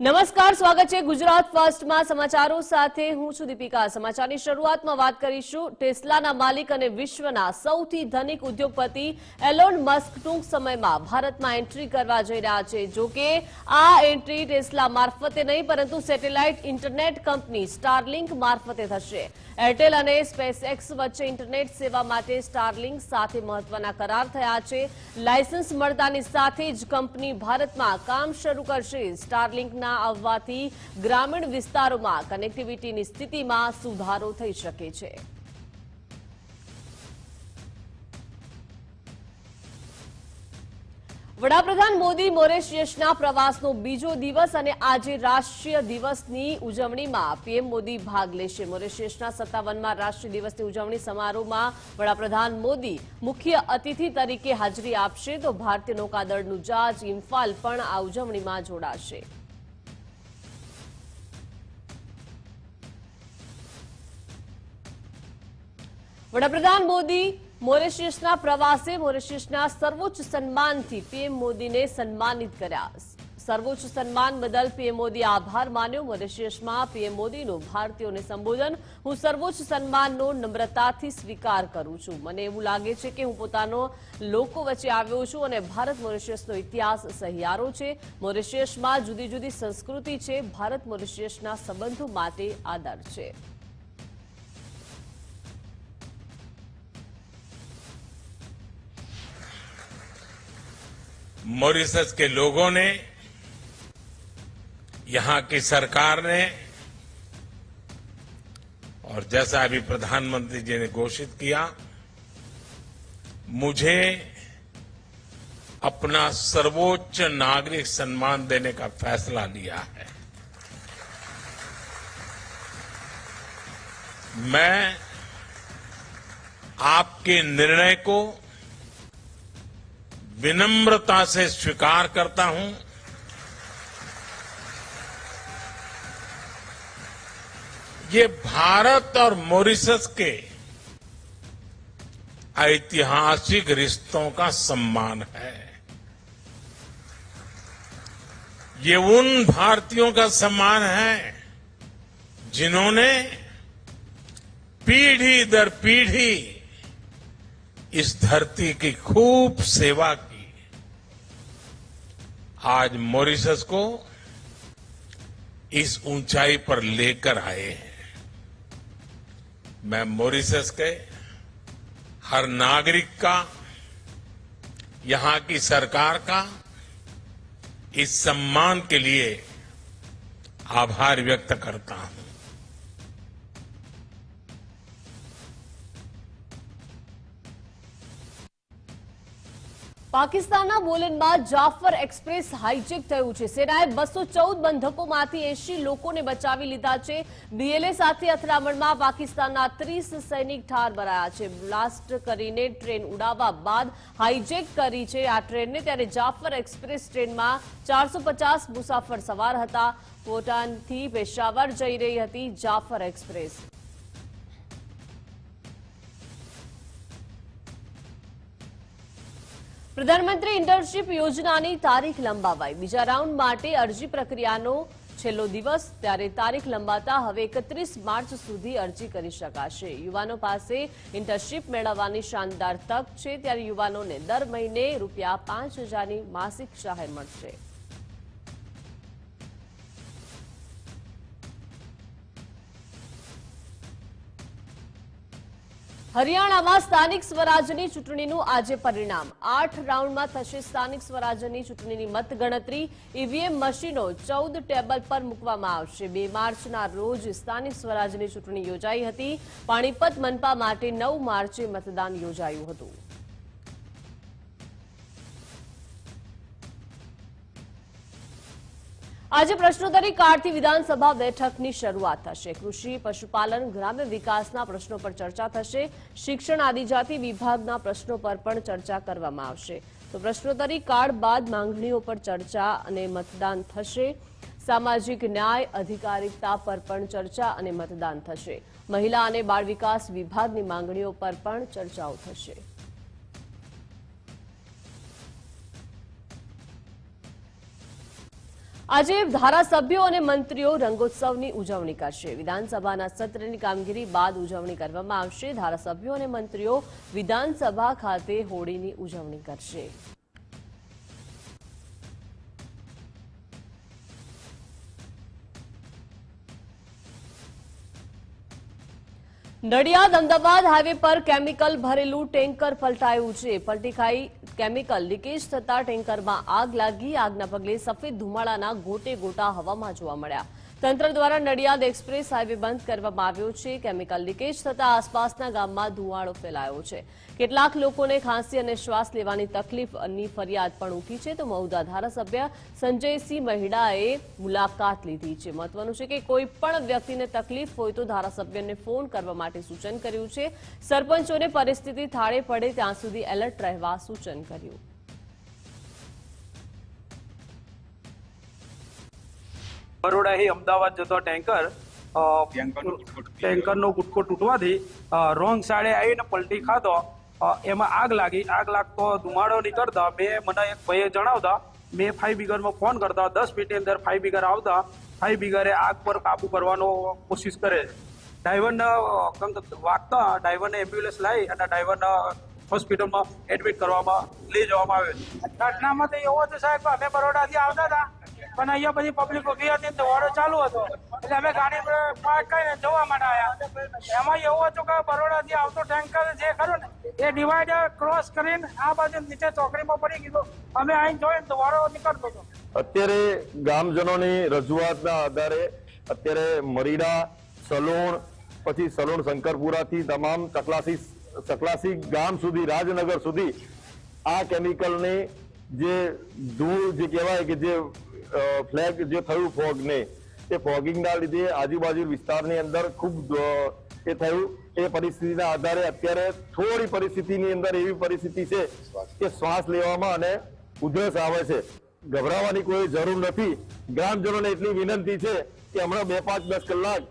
નમસ્કાર, સ્વાગત છે ગુજરાત ફર્સ્ટમાં સમાચારો સાથે હું છું દીપિકા. સમાચારની શરૂઆતમાં વાત કરીશું. ટેસ્લાના માલિક અને વિશ્વના સૌથી ધનિક ઉદ્યોગપતિ એલોન મસ્ક ટૂંક સમયમાં ભારતમાં એન્ટ્રી કરવા જઈ રહ્યા છે. જો આ એન્ટ્રી ટેસ્લા મારફતે નહીં, પરંતુ સેટેલાઇટ ઇન્ટરનેટ કંપની સ્ટારલિંક મારફતે થશે. એરટેલ અને સ્પેસએક્સ વચ્ચે ઇન્ટરનેટ સેવા માટે સ્ટારલિંક સાથે મહત્વના કરાર થયા છે. લાયસન્સ મળતાની સાથે જ કંપની ભારતમાં કામ શરૂ કરશે. સ્ટારલિંકના આવવાથી ગ્રામીણ વિસ્તારોમાં કનેક્ટિવિટીની સ્થિતિમાં સુધારો થઈ શકે છે. વડાપ્રધાન મોદી મોરેશિયસના પ્રવાસનો બીજો દિવસ અને આજે રાષ્ટ્રીય દિવસની ઉજવણીમાં પીએમ મોદી ભાગ લેશે. મોરેશિયસના સત્તાવનમાં રાષ્ટ્રીય દિવસની ઉજવણી સમારોહમાં વડાપ્રધાન મોદી મુખ્ય અતિથિ તરીકે હાજરી આપશે. તો ભારતીય નૌકાદળનું જહાજ ઇમ્ફાલ પણ આ ઉજવણીમાં જોડાશે. વડાપ્રધાન મોદી મોરેશિયસના પ્રવાસે મોરેશિયસના સર્વોચ્ચ સન્માનથી પીએમ મોદીને સન્માનિત કર્યા. સર્વોચ્ચ સન્માન બદલ પીએમ મોદીએ આભાર માન્યો. મોરેશિયસમાં પીએમ મોદીનું ભારતીયોને સંબોધન. હું સર્વોચ્ચ સન્માનનો નમ્રતાથી સ્વીકાર કરું છું. મને એવું લાગે છે કે હું પોતાનો લોકો વચ્ચે આવ્યો છું અને ભારત મોરેશિયસનો ઇતિહાસ સહિયારો છે. મોરેશિયસમાં જુદી જુદી સંસ્કૃતિ છે. ભારત મોરેશિયસના સંબંધો માટે આદર છે. मॉरिशस के लोगों ने, यहाँ की सरकार ने, और जैसा अभी प्रधानमंत्री जी ने घोषित किया, मुझे अपना सर्वोच्च नागरिक सम्मान देने का फैसला लिया है। मैं आपके निर्णय को विनम्रता से स्वीकार करता हूँ। ये भारत और मॉरिशस के ऐतिहासिक रिश्तों का सम्मान है। ये उन भारतीयों का सम्मान है जिन्होंने पीढ़ी दर पीढ़ी इस धरती की खूब सेवा की आज मॉरिशस को इस ऊंचाई पर लेकर आए हैं। मैं मॉरिशस के हर नागरिक का, यहाँ की सरकार का इस सम्मान के लिए आभार व्यक्त करता हूँ। પાકિસ્તાનના બોલનમાં જાફર એક્સપ્રેસ હાઇજેક થયું છે. સેનાએ બસો ચૌદ બંધકોમાંથી એસી લોકોને બચાવી લીધા છે. બીએલએ સાથે અથડામણમાં પાકિસ્તાનના ત્રીસ સૈનિક ઠાર મરાયા છે. બ્લાસ્ટ કરીને ટ્રેન ઉડાવવા બાદ હાઇજેક કરી છે. આ ટ્રેનને ત્યારે જાફર એક્સપ્રેસ ટ્રેનમાં ચારસો મુસાફર સવાર હતા. પોટાનથી પેશાવર જઈ રહી હતી જાફર એક્સપ્રેસ. પ્રધાનમંત્રી ઇન્ટર્નશીપ યોજનાની તારીખ લંબાવાઈ. બીજા રાઉન્ડ માટે અરજી પ્રક્રિયાનો છેલ્લો દિવસ. ત્યારે તારીખ લંબાતા હવે એકત્રીસ માર્ચ સુધી અરજી કરી શકાશે. યુવાનો પાસે ઇન્ટર્નશીપ મેળવવાની શાનદાર તક છે. ત્યારે યુવાનોને દર મહિને રૂપિયા પાંચ હજારની માસિક સહાય મળશે. હરિયાણામાં સ્થાનિક સ્વરાજની ચૂંટણીનું આજે પરિણામ. આઠ રાઉન્ડમાં થશે સ્થાનિક સ્વરાજની ચૂંટણીની મતગણતરી. ઈવીએમ મશીનો ચૌદ ટેબલ પર મૂકવામાં આવશે. બે માર્ચના રોજ સ્થાનિક સ્વરાજની ચૂંટણી યોજાઈ હતી. પાણીપત મનપા માટે નવ માર્ચે મતદાન યોજાયું હતું. આજે પ્રશ્નોત્તરી કાળથી વિધાનસભા બેઠકની શરૂઆત થશે. કૃષિ, પશુપાલન, ગ્રામ્ય વિકાસના પ્રશ્નો પર ચર્ચા થશે. શિક્ષણ, આદિજાતિ વિભાગના પ્રશ્નો પર પણ ચર્ચા કરવામાં આવશે. તો પ્રશ્નોત્તરી કાળ બાદ માંગણીઓ પર ચર્ચા અને મતદાન થશે. સામાજિક ન્યાય, અધિકારિકતા પર પણ ચર્ચા અને મતદાન થશે. મહિલા અને બાળ વિકાસ વિભાગની માંગણીઓ પર પણ ચર્ચાઓ થશે. આજે ધારાસભ્યો અને મંત્રીઓ રંગોત્સવની ઉજવણી કરશે. વિધાનસભાના સત્રની કામગીરી બાદ ઉજવણી કરવામાં આવશે. ધારાસભ્યો અને મંત્રીઓ વિધાનસભા ખાતે હોળીની ઉજવણી કરશે. નડિયાદ અમદાવાદ હાઈવે પર કેમિકલ ભરેલું ટેન્કર પલટાયું છે. પલટી ખાઈ કેમિકલ લીકેજ થતા ટેન્કરમાં આગ લાગી. આગના પગલે સફેદ ધુમાડાના ગોટે ગોટા હવામાં જોવા મળ્યા. તંત્ર દ્વારા નડિયાદ એક્સપ્રેસ હાઈવે બંધ કરવામાં આવ્યો છે. કેમિકલ લીકેજ થતા આસપાસના ગામમાં ધુવાળો ફેલાયો છે. કેટલાક લોકોને ખાંસી અને શ્વાસ લેવાની તકલીફની ફરિયાદ પણ ઉઠી છે. તો મહુધા ધારાસભ્ય સંજયસિંહ મહિડાએ મુલાકાત લીધી છે. મહત્વનું છે કે કોઈ પણ વ્યક્તિને તકલીફ હોય તો ધારાસભ્યને ફોન કરવા માટે સૂચન કર્યું છે. સરપંચોને પરિસ્થિતિ થાળે પડે ત્યાં સુધી એલર્ટ રહેવા સૂચન કર્યું. બરોડાથી અમદાવાદ જતો ટેન્કર ટેન્કરનો ગુટકો તૂટવાથી રોંગ સાઈડે આવીને પલટી ખાધો. એમાં આગ લાગી. આગ લાગતો ધુમાડો નીકળતા મેં મને એક ભાઈએ જણાવતા મેં ફાઈવ બિગરમાં ફોન કરતા. દસ મિનિટની અંદર ફાઈવ બિગર આવતા. ફાઈવ બિગરે આગ પર કાબુ કરવાનો કોશિશ કરે છે. ડ્રાઈવરને વાગતા ડ્રાઈવરને એમ્બ્યુલન્સ લાવી અને ડ્રાઈવરને હોસ્પિટલમાં એડમિટ કરવામાં લઈ જવામાં આવ્યો છે. ઘટનામાં તો એવો હતો સાહેબ અમે બરોડાથી આવતા હતા. પણ અહીંયા બધી પબ્લિક ઊભી હતી દોડો ચાલુ હતો. એટલે અમે ગાડી પાર્ક કરીને જોવા માટે આવ્યા. એમાં એવું હતું કે બરોડાથી આવતો ટેન્કર જે ખરું ને, એ ડિવાઈડર ક્રોસ કરીને આ બાજુ નીચે ચોકડીમાં પડી ગયું. અમે અહીં જોઈને દોડો નીકળતો હતો અત્યારે ગામજનોની રજૂઆતના આધારે અત્યારે મરીડા, સલોણ, પછી સલોણ શંકરપુરાથી તમામ ચકલાસી ચકલાસી ગામ સુધી, રાજનગર સુધી આ કેમિકલની જે ધૂળ જે કહેવાય કે જે ફ્લેગ જે થયું ફોગને, એ ફોગિંગના લીધે આજુબાજુ વિસ્તારની અંદર ખૂબ એ થયું. એ પરિસ્થિતિના આધારે અત્યારે થોડી પરિસ્થિતિની અંદર એવી પરિસ્થિતિ છે કે શ્વાસ લેવામાં અને ઉધરસ આવે છે. ગભરાવાની કોઈ જરૂર નથી. ગ્રામજનોને એટલી વિનંતી છે કે હમણાં બે પાંચ દસ કલાક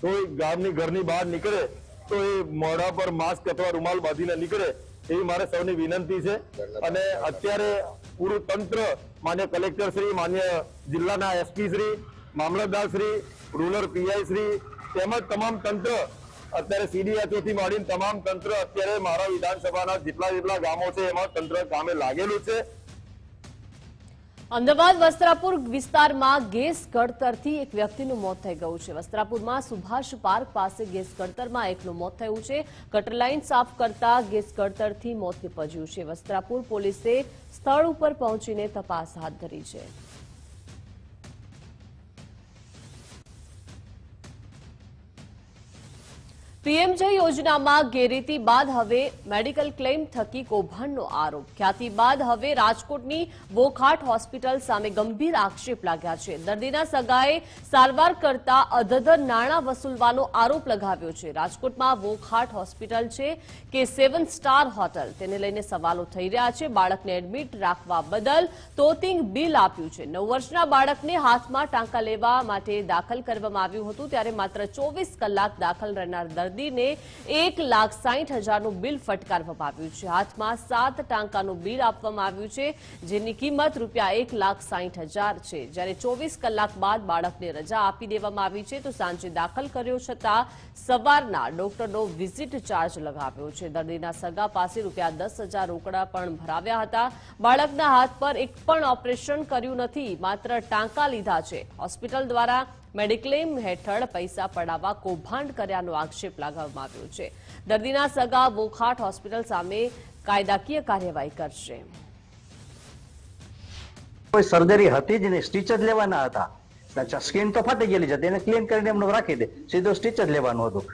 કોઈ ગામની ઘરની બહાર નીકળે તો એ મોઢા પર માસ્ક અથવા રૂમાલ બાંધીને નીકળે એવી મારે સૌની વિનંતી છે. અને અત્યારે પૂરું તંત્ર માન્ય કલેક્ટર શ્રી, માન્ય જિલ્લાના એસપી શ્રી, મામલતદાર શ્રી, રૂરલ પીઆઈ શ્રી, તેમજ તમામ તંત્ર. અત્યારે સીડીએચઓ થી માંડીને તમામ તંત્ર અત્યારે મારા વિધાનસભાના જેટલા જેટલા ગામો છે, એમાં તંત્ર કામે લાગેલું છે. અમદાવાદ વસ્ત્રાપુર વિસ્તારમાં ગેસ કડતરથી એક વ્યક્તિનું મોત થઈ ગયું છે. વસ્ત્રાપુરમાં સુભાષ પાર્ક પાસે ગેસ કડતરમાં એકનું મોત થયું છે. કટરલાઇન સાફ કરતા ગેસ કડતરથી મોત નીપજ્યું છે. વસ્ત્રાપુર પોલીસે સ્થળ ઉપર પહોંચીને તપાસ હાથ ધરી છે. પીએમજય યોજનામાં ગેરરીતિ બાદ હવે મેડિકલ ક્લેમ થકી કૌભાંડનો આરોપ. ખ્યાતિ બાદ હવે રાજકોટની વોખાટ હોસ્પિટલ સામે ગંભીર આક્ષેપ લાગ્યા છે. દર્દીના સગાએ સારવાર કરતા અધધર નાણાં વસૂલવાનો આરોપ લગાવ્યો છે. રાજકોટમાં વોખાટ હોસ્પિટલ છે કે સેવન સ્ટાર હોટલ. તેને લઈને સવાલો થઈ રહ્યા છે. બાળકને એડમિટ રાખવા બદલ તોતિંગ બિલ આપ્યું છે. નવ વર્ષના બાળકને હાથમાં ટાંકા લેવા માટે દાખલ કરવામાં આવ્યું હતું. ત્યારે માત્ર ચોવીસ કલાક દાખલ રહેનાર દર્દીને એક લાખ સાહીઠ હજારનું બિલ ફટકારવામાં આવ્યું છે. હાથમાં સાત ટાંકાનું બિલ આપવામાં આવ્યું છે, જેની કિંમત રૂપિયા એક લાખ સાહીઠ હજાર છે. જ્યારે ચોવીસ કલાક બાદ બાળકને રજા આપી દેવામાં આવી છે, તો સાંજે દાખલ કર્યો છતાં સવારના ડોક્ટરનો વિઝિટ ચાર્જ લગાવ્યો છે. દર્દીના સગા પાસે રૂપિયા દસ હજાર રોકડા પણ ભરાવ્યા હતા. બાળકના હાથ પર એક પણ ઓપરેશન કર્યું નથી, માત્ર ટાંકા લીધા છે. હોસ્પિટલ દ્વારા મેડિક્લેમ હેઠળ પૈસા પડાવવા કૌભાંડ કર્યાનો આક્ષેપ લગાવવામાં આવ્યો છે. દર્દીના સગા બોખાટ હોસ્પિટલ સામે કાયદાકીય કાર્યવાહી કરશે. કોઈ સર્જરી હતી જ નહીં, સ્ટીચ જ લેવાના હતા. સ્કીન તો ફાટી ગયેલી છે એને ક્લીન કરીને એમનું રાખી દે. સીધો સ્ટીચ જ લેવાનું હતું.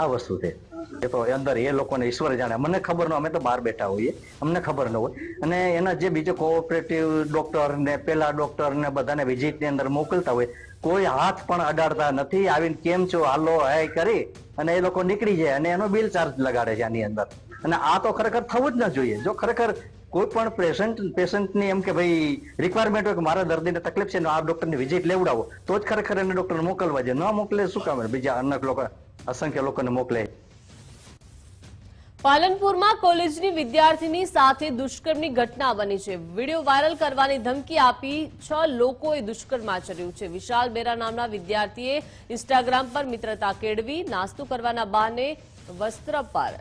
આ વસ્તુ છે. એ તો અંદર એ લોકોને ઈશ્વર જાણે. મને ખબર ન અમે તો બહાર બેઠા હોઈએ. અમને ખબર ન હોય. અને એના જે બીજો કોઓપરેટિવ ડોક્ટર ને, પેલા ડોક્ટર ને બધાને વિઝિટની અંદર મોકલતા હોય કોઈ હાથ પણ અડાડતા નથી. આવીને કેમ છો? હાલો, હાય કરી અને એ લોકો નીકળી જાય અને એનો બિલ ચાર્જ લગાડે છે આની અંદર. અને આ તો ખરેખર થવું જ ન જોઈએ. જો ખરેખર કોઈ પણ પેશન્ટ પેશન્ટની એમ કે ભાઈ રિક્વાયરમેન્ટ હોય કે મારા દર્દીને તકલીફ છે આ ડોક્ટરની વિઝિટ લેવડાવો, તો જ ખરેખર એને ડોક્ટર મોકલવા જોઈએ ન મોકલે શું કામ? બીજા અનેક લોકો, અસંખ્ય લોકોને મોકલે. પાલનપુરમાં કોલેજની વિદ્યાર્થીની સાથે દુષ્કર્મની ઘટના બની છે. વીડિયો વાયરલ કરવાની ધમકી આપી છ લોકોએ દુષ્કર્મ આચર્યું છે. વિશાલ બેરા નામના વિદ્યાર્થીએ ઇન્સ્ટાગ્રામ પર મિત્રતા કેળવી, નાસ્તો કરવાના બહાને વસ્ત્ર પર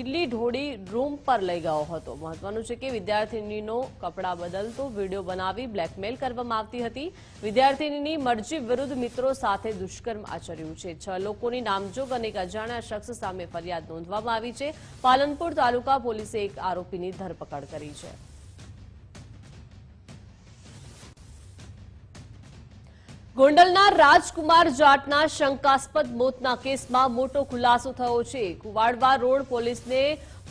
ઇડલી ઢોળી રૂમ પર લઈ ગયો હતો. મહત્વનું છે કે વિદ્યાર્થીનીનો કપડાં બદલતો વીડિયો બનાવી બ્લેકમેલ કરવામાં આવતી હતી. વિદ્યાર્થીનીની મરજી વિરુદ્ધ મિત્રો સાથે દુષ્કર્મ આચર્યું છે. છ લોકોની નામજોગ અને એક અજાણ્યા શખ્સ સામે ફરિયાદ નોંધવામાં આવી છે. પાલનપુર તાલુકા પોલીસે એક આરોપીની ધરપકડ કરી છે. ગોંડલના રાજકુમાર જાટના શંકાસ્પદ મોતના કેસમાં મોટો ખુલાસો થયો છે. કુવાડવા રોડ પોલીસને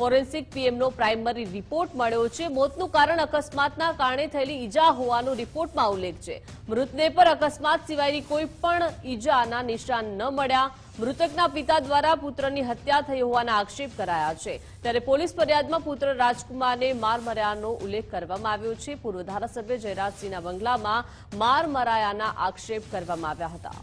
ફોરેન્સિક પીએમનો પ્રાઇમરી રિપોર્ટ મળ્યો છે. મોતનું કારણ અકસ્માતના કારણે થયેલી ઈજા હોવાનો રિપોર્ટમાં ઉલ્લેખ છે. મૃતદેહ પર અકસ્માત સિવાયની કોઈ પણ ઈજાના નિશાન ન મળ્યા. મૃતકના પિતા દ્વારા પુત્રની હત્યા થઈ હોવાના આક્ષેપ કરાયા છે. ત્યારે પોલીસ ફરિયાદમાં પુત્ર રાજકુમારને માર મર્યાનો ઉલ્લેખ કરવામાં આવ્યો છે. પૂર્વ ધારાસભ્ય જયરાજસિંહના બંગલામાં માર મરાયાના આક્ષેપ કરવામાં આવ્યા હતા.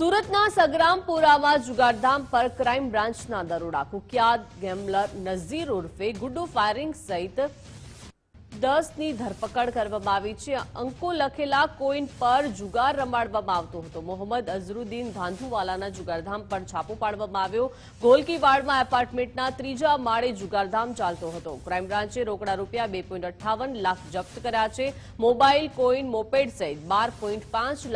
સુરતના સગરામપુરામાં જુગારધામ પર ક્રાઇમ બ્રાન્ચના દરોડા કુખ્યાત ગેમ્બલર નઝીર ઉર્ફે ગુડ્ડુ ફાયરિંગ સહિત દસની ધરપકડ કરવામાં આવી છે. અંકો લખેલા કોઈન પર જુગાર રમાડવામાં આવતો હતો. મોહમ્મદ અઝરુદ્દીન ધાંધુવાલાના જુગારધામ પર છાપો પાડવામાં આવ્યો. ગોલકીવાડમાં એપાર્ટમેન્ટના ત્રીજા માળે જુગારધામ ચાલતો હતો. ક્રાઇમ બ્રાન્ચે રોકડા રૂપિયા બે લાખ જપ્ત કર્યા છે. મોબાઈલ કોઈન મોપેડ સહિત બાર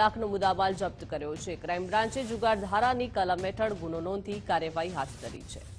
લાખનો મુદ્દામાલ જપ્ત કર્યો છે. ક્રાઇમ બ્રાન્ચે જુગાર ધારાની કલમ હેઠળ ગુનો નોંધી કાર્યવાહી હાથ ધરી છે.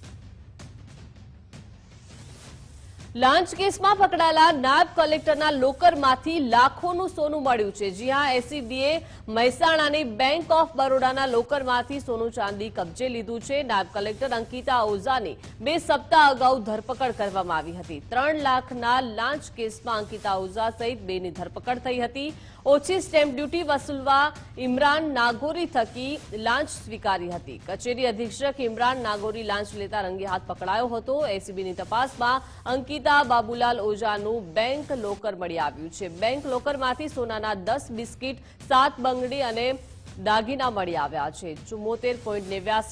લાંચ કેસમાં પકડાયેલા નાયબ કલેક્ટરના લોકરમાંથી લાખોનું સોનું મળ્યું છે. જ્યાં એસીબીએ મહેસાણાની બેંક ઓફ બરોડાના લોકરમાંથી સોનું ચાંદી કબજે લીધું છે. નાયબ કલેક્ટર અંકિતા ઓઝાની બે સપ્તાહ અગાઉ ધરપકડ કરવામાં આવી હતી. ત્રણ લાખના લાંચ કેસમાં અંકિતા ઓઝા સહિત બેની ધરપકડ થઈ હતી. ઓછી સ્ટેમ્પ ડ્યુટી વસૂલવા ઇમરાન નાગોરી થકી લાંચ સ્વીકારી હતી. કચેરી અધિક્ષક ઇમરાન નાગોરી લાંચ લેતા રંગે હાથ પકડાયો હતો. એસીબીની તપાસમાં અંકિતા બાબુલાલ ઓઝાનું બેંક લોકર મળી આવ્યું છે. બેંક લોકરમાંથી સોનાના દસ બિસ્કીટ, સાત બંગડી અને દાગીના મળી આવ્યા છે. ચુમ્મોતેર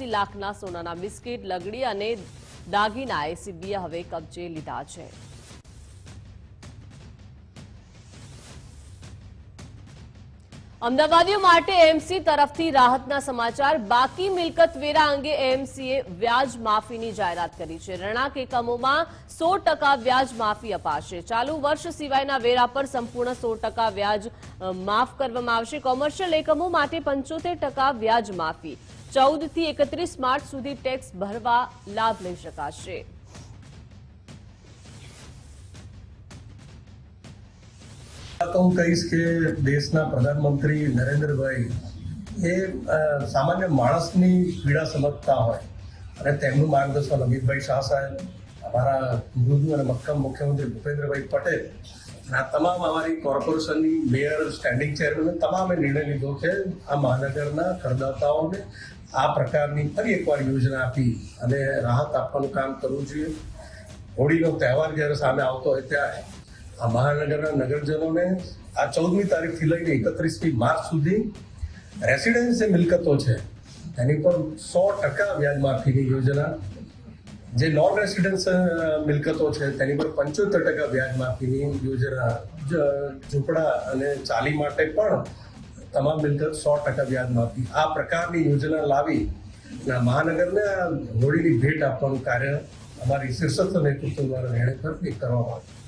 લાખના સોનાના બિસ્કીટ, લગડી અને દાગીના એસીબીએ હવે કબજે લીધા છે. અમદાવાદીઓ માટે એમસી તરફથી રાહતના સમાચાર. બાકી મિલકત વેરા અંગે એમસીએ વ્યાજ માફીની જાહેરાત કરી છે. રહેણાંક એકમોમાં સો ટકા વ્યાજ માફી અપાશે. ચાલુ વર્ષ સિવાયના વેરા પર સંપૂર્ણ સો ટકા વ્યાજ માફ કરવામાં આવશે. કોમર્શિયલ એકમો માટે પંચોતેર ટકા વ્યાજ માફી. ચૌદથી એકત્રીસ માર્ચ સુધી ટેક્સ ભરવા લાભ લઈ શકાશે. તો હું કહીશ કે દેશના પ્રધાનમંત્રી નરેન્દ્રભાઈ એ સામાન્ય માણસની પીડા સમજતા હોય. અને તેમનું માર્ગદર્શન અમિતભાઈ શાહ સાહેબ, અમારા મૃદુ અને મક્કમ મુખ્યમંત્રી ભૂપેન્દ્રભાઈ પટેલ આ તમામ અમારી કોર્પોરેશનની મેયર સ્ટેન્ડિંગ ચેરમેન તમામે નિર્ણય લીધો છે આ મહાનગરના કરદાતાઓને આ પ્રકારની ફરી એકવાર યોજના આપી અને રાહત આપવાનું કામ કરવું જોઈએ. હોળીનો તહેવાર જ્યારે સામે આવતો હોય ત્યારે આ મહાનગરના નગરજનોને આ ચૌદમી તારીખથી લઈને એકત્રીસમી માર્ચ સુધી રેસિડેન્સી મિલકતો છે, એની પર સો ટકા વ્યાજ માફીની યોજના. જે નોન રેસિડેન્સ મિલકતો છે, તેની પર પંચોતેર ટકા વ્યાજ માફીની યોજના. ઝૂંપડા અને ચાલી માટે પણ તમામ મિલકત સો ટકા વ્યાજ માફી આ પ્રકારની યોજના લાવી મહાનગરને હોળીની ભેટ આપવાનું કાર્ય અમારી શીર્ષસ્થ નેતૃત્વ દ્વારા નિર્ણય પર કરવામાં આવ્યું.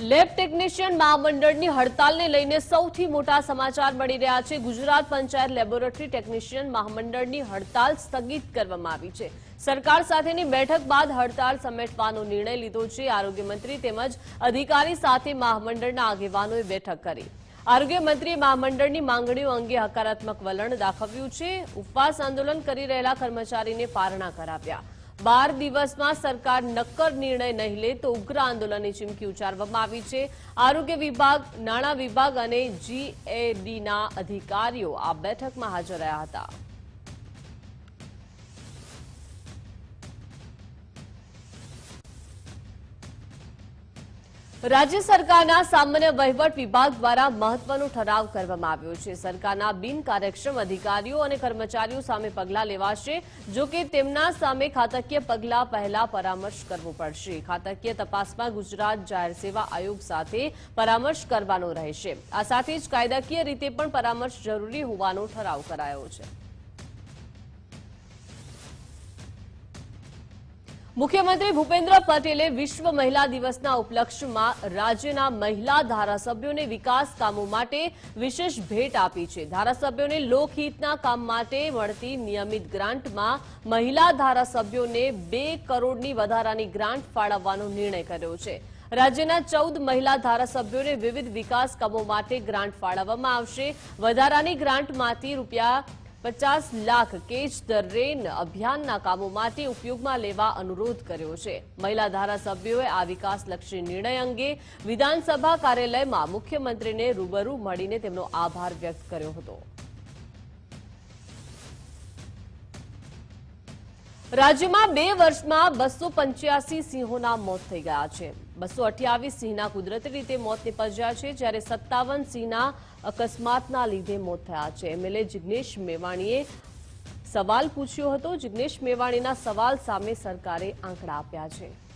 લેબ ટેકનિશિયન મહામંડળની હડતાલને લઈને સૌથી મોટા સમાચાર મળી રહ્યા છે. ગુજરાત પંચાયત લેબોરેટરી ટેકનિશિયન મહામંડળની હડતાલ સ્થગિત કરવામાં આવી છે. સરકાર સાથેની બેઠક બાદ હડતાલ સમેટવાનો નિર્ણય લીધો છે. આરોગ્ય મંત્રી તેમજ અધિકારી સાથે મહામંડળના આગેવાનોએ બેઠક કરી. આરોગ્ય મંત્રીએ મહામંડળની માંગણીઓ અંગે હકારાત્મક વલણ દાખવ્યું છે. ઉપવાસ આંદોલન કરી રહેલા કર્મચારીને પારણા કરાવ્યા. બાર દિવસમાં સરકાર નક્કર નિર્ણય નહીં લે તો ઉગ્ર આંદોલનની ચીમકી ઉચ્ચારવામાં આવી છે. આરોગ્ય વિભાગ, નાણાં વિભાગ અને જીએડીના અધિકારીઓ આ બેઠકમાં હાજર રહ્યા હતા. રાજ્ય સરકારના સામાન્ય વહીવટ વિભાગ દ્વારા મહત્વનો ઠરાવ કરવામાં આવ્યો છે. સરકારના બિનકાર્યક્ષમ અધિકારીઓ અને કર્મચારીઓ સામે પગલાં લેવાશે, જો કે તેમના સામે ખાતકીય પગલાં પહેલા પરામર્શ કરવો પડશે. ખાતકીય તપાસમાં ગુજરાત જાહેર સેવા આયોગ સાથે પરામર્શ કરવાનો રહેશે. આ સાથે જ કાયદાકીય રીતે પણ પરામર્શ જરૂરી હોવાનો ઠરાવ કરાયો છે. મુખ્યમંત્રી ભૂપેન્દ્ર પટેલે વિશ્વ મહિલા દિવસના ઉપલક્ષ્યમાં રાજ્યના મહિલા ધારાસભ્યોને વિકાસ કામો માટે વિશેષ ભેટ આપી છે. ધારાસભ્યોને લોકહિતના કામ માટે મળતી નિયમિત ગ્રાન્ટમાં મહિલા ધારાસભ્યોને બે કરોડની વધારાની ગ્રાન્ટ ફાળવવાનો નિર્ણય કર્યો છે. રાજ્યના ચૌદ મહિલા ધારાસભ્યોને વિવિધ વિકાસ કામો માટે ગ્રાન્ટ ફાળવવામાં આવશે. વધારાની ગ્રાન્ટમાંથી રૂપિયા પચાસ લાખ કેચ ધ રેન અભિયાનના કામો માટે ઉપયોગમાં લેવા અનુરોધ કર્યો છે. મહિલા ધારાસભ્યોએ આ વિકાસલક્ષી નિર્ણય અંગે વિધાનસભા કાર્યાલયમાં મુખ્યમંત્રીને રૂબરૂ મળીને તેમનો આભાર વ્યક્ત કર્યો હતો. રાજ્યમાં બે વર્ષમાં બસો પંચ્યાસી સિંહોના મોત થઈ ગયા છે. બસો અઠ્યાવીસ સિંહના કુદરતી રીતે મોત નિપજ્યા છે, જ્યારે સત્તાવન સિંહના અકસ્માતના લીધે મોત થયા છે. એમએલએ જિગ્નેશ મેવાણીએ સવાલ પૂછ્યો હતો. જિગ્નેશ મેવાણીના સવાલ સામે સરકારે આંકડા આપ્યા છે.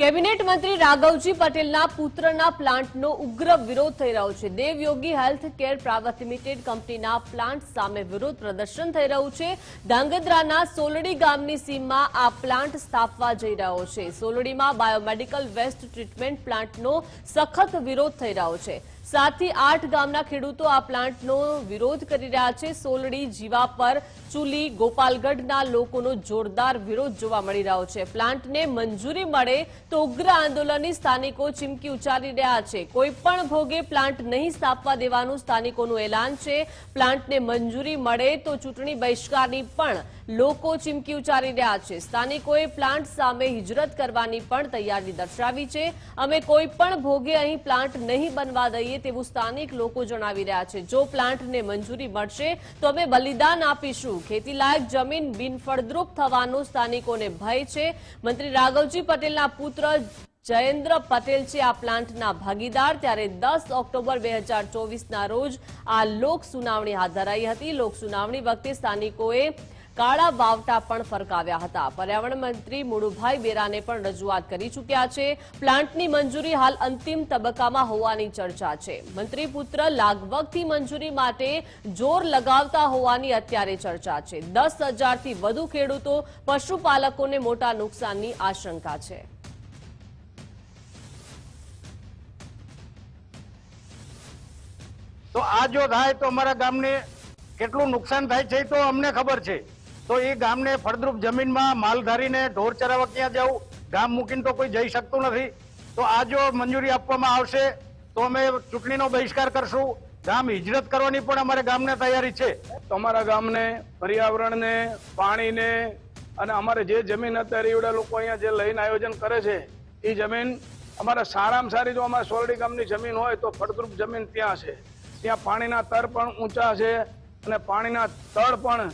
કેબિનેટ મંત્રી રાઘવજી પટેલના પુત્રના પ્લાન્ટનો ઉગ્ર વિરોધ થઈ રહ્યો છે. Devyogi health care private limited કંપનીના પ્લાન્ટ સામે વિરોધ પ્રદર્શન થઈ રહ્યું છે. ધાંગધ્રાના સોલડી ગામની સીમમાં આ પ્લાન્ટ સ્થાપવા જઈ રહ્યો છે. સોલડીમાં બાયોમેડિકલ વેસ્ટ ટ્રીટમેન્ટ પ્લાન્ટનો સખત વિરોધ થઈ રહ્યો છે. સાતથી આઠ ગામના ખેડૂતો આ પ્લાન્ટનો વિરોધ કરી રહ્યા છે. સોલડી, જીવાપર, ચુલી, ગોપાલગઢના લોકોનો જોરદાર વિરોધ જોવા મળી રહ્યો છે. પ્લાન્ટને મંજૂરી મળે તો ઉગ્ર આંદોલનની સ્થાનિકો ચીમકી ઉચ્ચારી રહ્યા છે. કોઈ પણ ભોગે પ્લાન્ટ નહીં સ્થાપવા દેવાનું સ્થાનિકોનું એલાન છે. પ્લાન્ટને મંજૂરી મળે તો ચૂંટણી બહિષ્કારની પણ લોકો ચીમકી ઉચ્ચારી રહ્યા છે. સ્થાનિકોએ પ્લાન્ટ સામે હિજરત કરવાની પણ તૈયારી દર્શાવી છે. અમે કોઈ પણ ભોગે અહીં પ્લાન્ટ નહીં બનવા દઈએ તેવું સ્થાનિક લોકો જણાવી રહ્યા છે. જો પ્લાન્ટને મંજૂરી મળશે, તો અમે બલિદાન આપીશું. ખેતીલાયક જમીન બિનફળદ્રુપ થવાનો સ્થાનિકોને ભય છે. મંત્રી રાઘવજી પટેલના પુત્ર જયેન્દ્ર પટેલ છે આ પ્લાન્ટના ભાગીદાર. ત્યારે દસ ઓક્ટોબર બે હજાર ચોવીસના રોજ આ લોક સુનાવણી હાથ ધરાઈ હતી. લોક સુનાવણી વખતે સ્થાનિકોએ કાળા વાવટા પણ ફરકાવ્યા હતા. પર્યાવરણ મંત્રી મુળુભાઈ બેરાને પણ રજૂઆત કરી ચૂક્યા છે. પ્લાન્ટની મંજૂરી હાલ અંતિમ તબક્કામાં હોવાની ચર્ચા છે. મંત્રી પુત્ર લાગવગથી મંજૂરી માટે જોર લગાવતા હોવાની અત્યારે ચર્ચા છે. દસ હજારથી વધુ ખેડૂતો પશુપાલકોને મોટા નુકસાનની આશંકા છે. તો આ જો થાય તો અમારા ગામને કેટલું નુકસાન થાય છે તો અમને ખબર છે. તો એ ગામને ફળદ્રુપ જમીનમાં માલ ધારીને ઢોર ચરાવવા ક્યાં જવું ગામ મૂકીને તો કોઈ જઈ શકતું નથી. તો આ જો મંજૂરી આપવામાં આવશે, તો અમે ચૂંટણીનો બહિષ્કાર કરશું. ગામ હિજરત કરવાની પણ અમારે ગામને તૈયારી છે. અમારા ગામને પર્યાવરણને, પાણીને અને અમારે જે જમીન અત્યારે એવડા લોકો અહીંયા જે લઈને આયોજન કરે છે, એ જમીન અમારા સારામાં સારી જો અમારા સોરડી ગામની જમીન હોય તો ફળદ્રુપ જમીન ત્યાં છે. ત્યાં પાણીના તર પણ ઊંચા છે અને પાણીના તળ પણ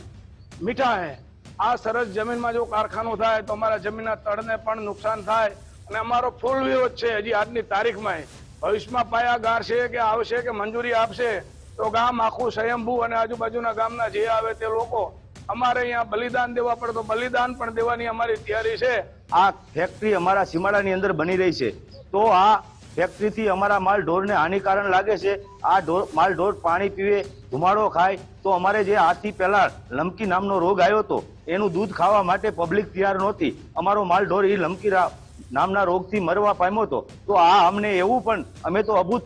મીઠા હે. આ સરસ જમીનમાં જો કારખાનું થાય તો અમારા જમીનના તળને પણ નુકસાન થાય અને અમારો ફૂલ વિરોધ છે. હજી આજની તારીખમાં ભવિષ્યમાં પાયા ગારશે કે આવશે કે મંજૂરી આપશે તો ગામ આખું સ્વયંભૂ અને આજુબાજુના ગામના જે આવે તે લોકો અમારે અહીંયા બલિદાન દેવા પડે તો બલિદાન પણ દેવાની અમારી તૈયારી છે. આ ફેક્ટરી અમારા સીમાડાની અંદર બની રહી છે. તો આ ફેક્ટરીથી અમારા માલ ઢોરને હાનિકારક લાગે છે. આ ઢોર, માલ ઢોર પાણી પીવે, ધુમાડો ખાય, તો અમારે જે આજથી પહેલા લમકી નામનો રોગ આવ્યો હતો, એનું દૂધ ખાવા માટે પબ્લિક તૈયાર નહોતી. અમારો માલ ઢોર એ લમકી નામના રોગથી મરવા પામ્યો હતો. તો આ અમને એવું પણ, અમે તો અભૂત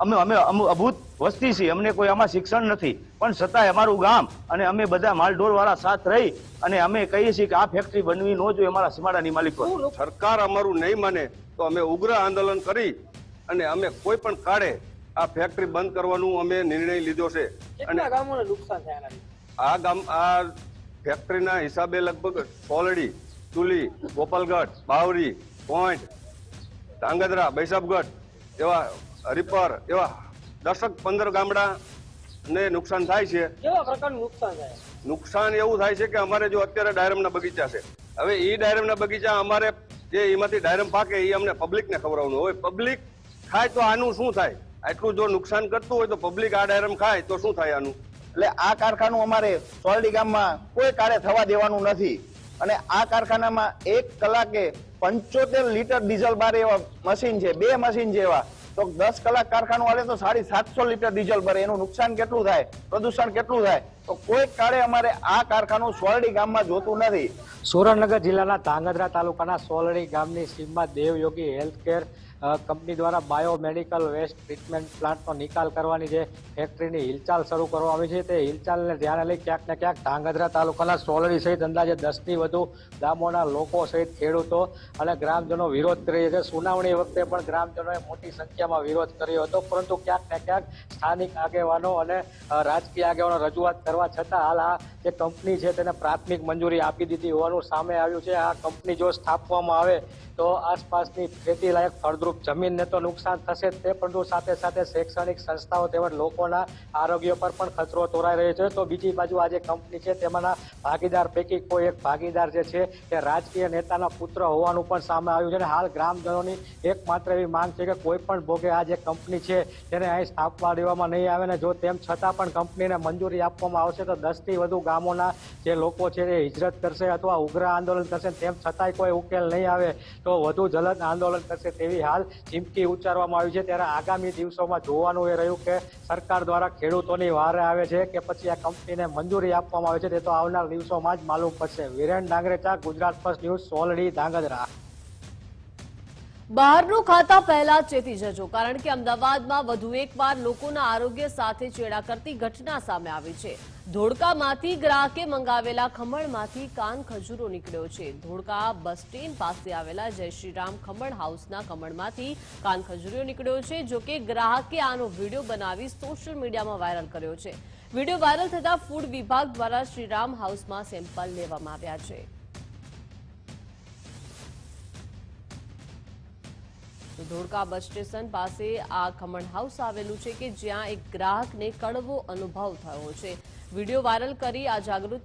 અમે અમે અમુ- અભૂત વસ્તી છીએ. અમને કોઈ આમાં શિક્ષણ નથી. પણ છતાંય અમારું ગામ અને અમે બધા માલઢોર વાળા સાથ રહી અને અમે કહીએ છીએ કે આ ફેક્ટરી બનવી ન જોઈએ અમારા સીમાડાની માલિકો સરકાર અમારું નહીં માને તો અમે ઉગ્ર આંદોલન કરી અને અમે કોઈ પણ કાળે આ ફેક્ટરી બંધ કરવાનું અમે નિર્ણય લીધો છે. અને આ ગામ આ ફેક્ટરીના હિસાબે લગભગ સોલડી ચુલી ગોપાલગઢ બાવરી પોઈન્ટ ધાંગધ્રા બૈસાબગઢ એવા હરિપર એવા દશક પંદર ગામડા ને નુકસાન થાય છે. કેવા પ્રકારનું નુકસાન થાય? નુકસાન એવું થાય છે કે અમારે જો અત્યારે ડાયરમના બગીચા છે. હવે એ ડાયરમના બગીચા અમારે જે એમાંથી ડાયરમ પાકે એ અમને પબ્લિકને ખવડાવવાનું હોય. પબ્લિક ખાય તો આનું શું થાય? આટલું જો નુકસાન કરતું હોય તો પબ્લિક આ ડાયરમ ખાય તો શું થાય આનું? એટલે આ કારખાનું અમારે સોરડી ગામમાં કોઈ કાળે થવા દેવાનું નથી. અને આ કારખાનામાં એક કલાકે પંચોતેર લીટર ડીઝલ બાર એવા મશીન છે બે મશીન છે એવા તો દસ કલાક કારખાનું હાલે તો સાડી સાતસો લીટર ડીઝલ ભરે. એનું નુકસાન કેટલું થાય? પ્રદૂષણ કેટલું થાય? તો કોઈ કાળે અમારે આ કારખાનું સોરડી ગામમાં જોતું નથી. સુરેન્દ્રનગર જિલ્લાના ધાંગધ્રા તાલુકાના સોલડી ગામની સીમમાં દેવયોગી હેલ્થકેર કંપની દ્વારા બાયોમેડિકલ વેસ્ટ ટ્રીટમેન્ટ પ્લાન્ટનો નિકાલ કરવાની જે ફેક્ટરીની હિલચાલ શરૂ કરવામાં આવી છે, તે હિલચાલને ધ્યાને લઈ ક્યાંક ને ક્યાંક ધાંગધ્રા તાલુકાના સોલરી સહિત અંદાજે દસથી વધુ ગામોના લોકો સહિત ખેડૂતો અને ગ્રામજનો વિરોધ કરી છે. સુનાવણી વખતે પણ ગ્રામજનોએ મોટી સંખ્યામાં વિરોધ કર્યો હતો, પરંતુ ક્યાંક ને ક્યાંક સ્થાનિક આગેવાનો અને રાજકીય આગેવાનો રજૂઆત કરવા છતાં હાલ આ જે કંપની છે, તેને પ્રાથમિક મંજૂરી આપી દીધી હોવાનું સામે આવ્યું છે. આ કંપની જો સ્થાપવામાં આવે તો આસપાસની ખેતી લાયક ફળદ્રુપ જમીનને તો નુકસાન થશે તે, પરંતુ સાથે સાથે શૈક્ષણિક સંસ્થાઓ તેમજ લોકોના આરોગ્ય પર પણ ખતરો તોરાઈ રહ્યો છે. તો બીજી બાજુ આ જે કંપની છે તેમાંના ભાગીદાર પૈકી કોઈ એક ભાગીદાર જે છે તે રાજકીય નેતાના પુત્ર હોવાનું પણ સામે આવ્યું છે અને હાલ ગ્રામજનોની એકમાત્ર એવી માંગ છે કે કોઈ પણ ભોગે આ જે કંપની છે તેને અહીં સ્થાપવા દેવામાં નહીં આવે ને જો તેમ છતાં પણ કંપનીને મંજૂરી આપવામાં આવશે તો દસથી વધુ ગામોના જે લોકો છે તે હિજરત કરશે અથવા ઉગ્ર આંદોલન કરશે. તેમ છતાંય કોઈ ઉકેલ નહીં આવે. તો વધુ જલદ આંદોલન કરશે તેવી હાલ ચીમકી ઉચ્ચારવામાં આવી છે. ત્યારે આગામી દિવસોમાં જોવાનું એ રહ્યું કે સરકાર દ્વારા ખેડૂતોની વારે આવે છે કે પછી આ કંપનીને મંજૂરી આપવામાં આવે છે. તે તો આવનાર દિવસોમાં જ માલુમ પડશે. Viren Dangarecha, Gujarat first news, Soldi, Dhrangadhra. બહારનું ખાતા પહેલા ચેતી જજો, કારણ કે અમદાવાદમાં વધુ એકવાર લોકોના આરોગ્ય સાથે ચેડા કરતી ઘટના સામે આવી છે. ધોળકામાંથી ગ્રાહકે મંગાવેલા ખમણમાંથી કાન ખજૂરો નીકળ્યો છે. ધોળકા બસ સ્ટેન્ડ પાસે આવેલા જય શ્રીરામ ખમણ હાઉસના ખમણમાંથી કાન ખજૂરો નીકળ્યો છે, જો કે ગ્રાહકે આનો વીડિયો બનાવી સોશિયલ મીડિયામાં વાયરલ કર્યો છે. વીડિયો વાયરલ થતા ફૂડ વિભાગ દ્વારા શ્રીરામ હાઉસમાં સેમ્પલ લેવામાં આવ્યા છે. તો ધોળકા બસ સ્ટેશન પાસે આ ખમણ હાઉસ આવેલું છે કે જ્યાં એક ગ્રાહકને કડવો અનુભવ થયો છે. વીડિયો વાયરલ કરી આ જાગૃત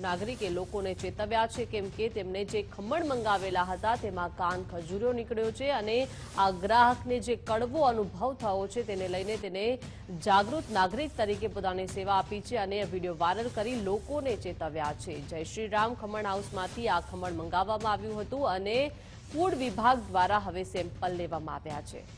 નાગરિકે- લોકોને ચેતવ્યા છે. કેમ કે તેમને જે ખમણ મંગાવેલા હતા, તેમાં કાન ખજૂરો નીકળ્યો છે અને આ ગ્રાહકને જે કડવો અનુભવ થયો છે, તેને લઈને તેને જાગૃત નાગરિક તરીકે પોતાની સેવા આપી છે અને વીડિયો વાયરલ કરી લોકોને ચેતવ્યા છે. જય શ્રી રામ, ખમણ હાઉસમાંથી આ ખમણ મંગાવવામાં આવ્યું હતું અને ફૂડ વિભાગ દ્વારા હવે સેમ્પલ લેવામાં આવ્યા છે.